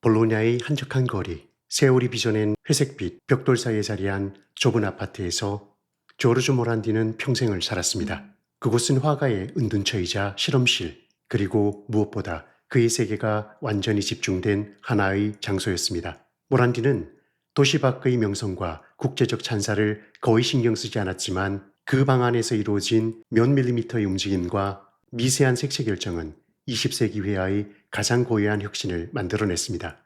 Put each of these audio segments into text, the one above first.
볼로냐의 한적한 거리, 세월이 빚어낸 회색빛 벽돌 사이에 자리한 좁은 아파트에서 조르주 모란디는 평생을 살았습니다. 그곳은 화가의 은둔처이자 실험실, 그리고 무엇보다 그의 세계가 완전히 집중된 하나의 장소였습니다. 모란디는 도시 밖의 명성과 국제적 찬사를 거의 신경 쓰지 않았지만 그 방 안에서 이루어진 몇 밀리미터의 움직임과 미세한 색채 결정은 20세기 회화의 가장 고유한 혁신을 만들어냈습니다.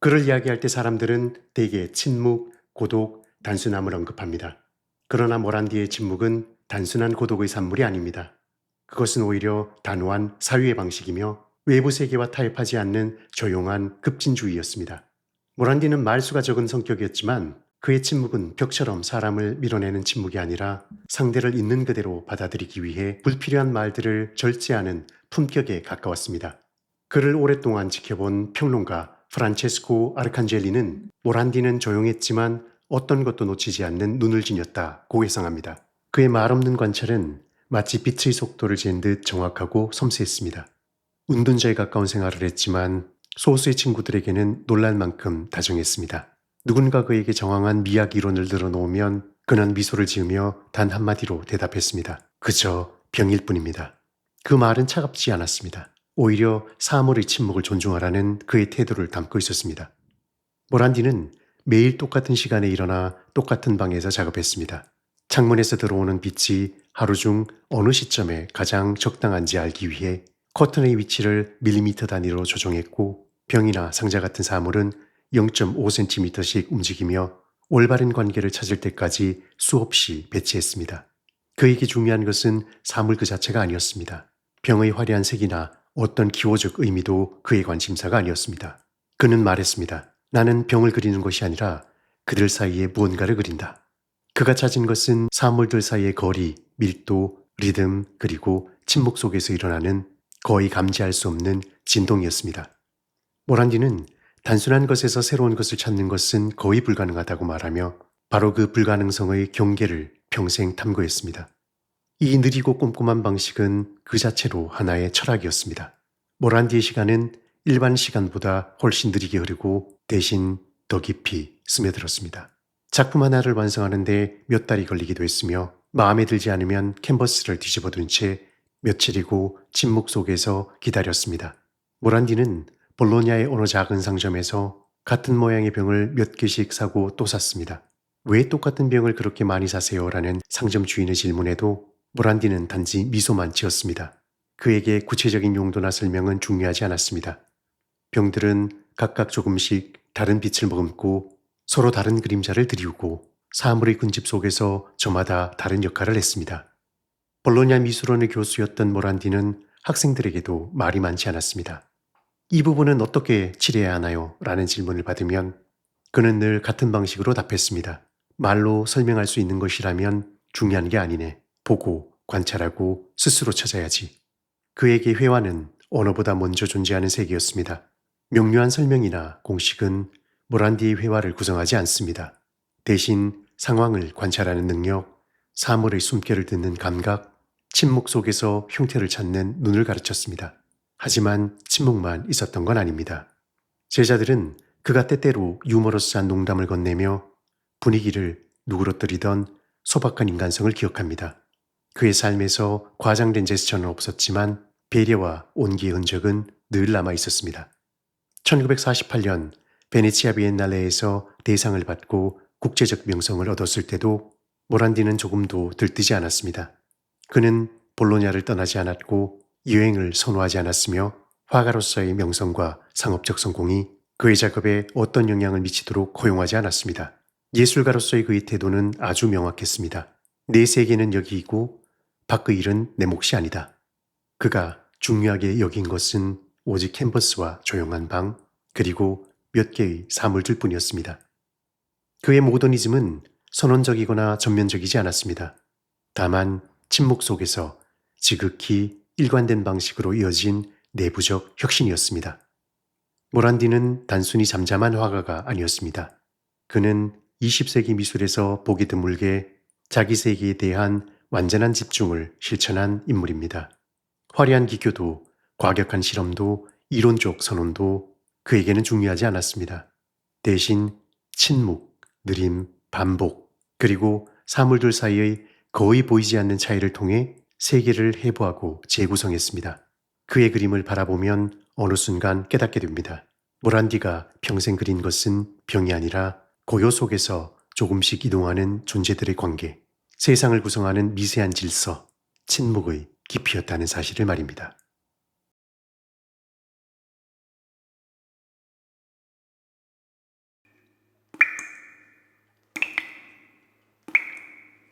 그를 이야기할 때 사람들은 대개 침묵, 고독, 단순함을 언급합니다. 그러나 모란디의 침묵은 단순한 고독의 산물이 아닙니다. 그것은 오히려 단호한 사유의 방식이며 외부 세계와 타협하지 않는 조용한 급진주의였습니다. 모란디는 말수가 적은 성격이었지만 그의 침묵은 벽처럼 사람을 밀어내는 침묵이 아니라 상대를 있는 그대로 받아들이기 위해 불필요한 말들을 절제하는 품격에 가까웠습니다. 그를 오랫동안 지켜본 평론가 프란체스코 아르칸젤리는 모란디는 조용했지만 어떤 것도 놓치지 않는 눈을 지녔다고 해석합니다. 그의 말없는 관찰은 마치 빛의 속도를 잰 듯 정확하고 섬세했습니다. 운둔자에 가까운 생활을 했지만 소수의 친구들에게는 놀랄 만큼 다정했습니다. 누군가 그에게 정황한 미학 이론을 늘어놓으면 그는 미소를 지으며 단 한마디로 대답했습니다. 그저 병일 뿐입니다. 그 말은 차갑지 않았습니다. 오히려 사물의 침묵을 존중하라는 그의 태도를 담고 있었습니다. 모란디는 매일 똑같은 시간에 일어나 똑같은 방에서 작업했습니다. 창문에서 들어오는 빛이 하루 중 어느 시점에 가장 적당한지 알기 위해 커튼의 위치를 밀리미터 단위로 조정했고 병이나 상자 같은 사물은 0.5cm씩 움직이며 올바른 관계를 찾을 때까지 수없이 배치했습니다. 그에게 중요한 것은 사물 그 자체가 아니었습니다. 병의 화려한 색이나 어떤 기호적 의미도 그의 관심사가 아니었습니다. 그는 말했습니다. 나는 병을 그리는 것이 아니라 그들 사이에 무언가를 그린다. 그가 찾은 것은 사물들 사이의 거리, 밀도, 리듬, 그리고 침묵 속에서 일어나는 거의 감지할 수 없는 진동이었습니다. 모란디는 단순한 것에서 새로운 것을 찾는 것은 거의 불가능하다고 말하며 바로 그 불가능성의 경계를 평생 탐구했습니다. 이 느리고 꼼꼼한 방식은 그 자체로 하나의 철학이었습니다. 모란디의 시간은 일반 시간보다 훨씬 느리게 흐르고 대신 더 깊이 스며들었습니다. 작품 하나를 완성하는데 몇 달이 걸리기도 했으며 마음에 들지 않으면 캔버스를 뒤집어 둔 채 며칠이고 침묵 속에서 기다렸습니다. 모란디는 볼로냐의 어느 작은 상점에서 같은 모양의 병을 몇 개씩 사고 또 샀습니다. 왜 똑같은 병을 그렇게 많이 사세요? 라는 상점 주인의 질문에도 모란디는 단지 미소만 지었습니다. 그에게 구체적인 용도나 설명은 중요하지 않았습니다. 병들은 각각 조금씩 다른 빛을 머금고 서로 다른 그림자를 드리우고 사물의 군집 속에서 저마다 다른 역할을 했습니다. 볼로냐 미술원의 교수였던 모란디는 학생들에게도 말이 많지 않았습니다. 이 부분은 어떻게 칠해야 하나요? 라는 질문을 받으면 그는 늘 같은 방식으로 답했습니다. 말로 설명할 수 있는 것이라면 중요한 게 아니네. 보고, 관찰하고, 스스로 찾아야지. 그에게 회화는 언어보다 먼저 존재하는 세계였습니다. 명료한 설명이나 공식은 모란디의 회화를 구성하지 않습니다. 대신 상황을 관찰하는 능력, 사물의 숨결을 듣는 감각, 침묵 속에서 형태를 찾는 눈을 가르쳤습니다. 하지만 침묵만 있었던 건 아닙니다. 제자들은 그가 때때로 유머러스한 농담을 건네며 분위기를 누그러뜨리던 소박한 인간성을 기억합니다. 그의 삶에서 과장된 제스처는 없었지만 배려와 온기의 흔적은 늘 남아 있었습니다. 1948년 베네치아 비엔날레에서 대상을 받고 국제적 명성을 얻었을 때도 모란디는 조금도 들뜨지 않았습니다. 그는 볼로냐를 떠나지 않았고 여행을 선호하지 않았으며 화가로서의 명성과 상업적 성공이 그의 작업에 어떤 영향을 미치도록 허용하지 않았습니다. 예술가로서의 그의 태도는 아주 명확했습니다. 내 세계는 여기이고 밖의 일은 내 몫이 아니다. 그가 중요하게 여긴 것은 오직 캔버스와 조용한 방, 그리고 몇 개의 사물들 뿐이었습니다. 그의 모더니즘은 선언적이거나 전면적이지 않았습니다. 다만 침묵 속에서 지극히 일관된 방식으로 이어진 내부적 혁신이었습니다. 모란디는 단순히 잠잠한 화가가 아니었습니다. 그는 20세기 미술에서 보기 드물게 자기 세계에 대한 완전한 집중을 실천한 인물입니다. 화려한 기교도 과격한 실험도 이론적 선언도 그에게는 중요하지 않았습니다. 대신 침묵, 느림, 반복, 그리고 사물들 사이의 거의 보이지 않는 차이를 통해 세계를 해부하고 재구성했습니다. 그의 그림을 바라보면 어느 순간 깨닫게 됩니다. 모란디가 평생 그린 것은 병이 아니라 고요 속에서 조금씩 이동하는 존재들의 관계, 세상을 구성하는 미세한 질서, 침묵의 깊이였다는 사실을 말입니다.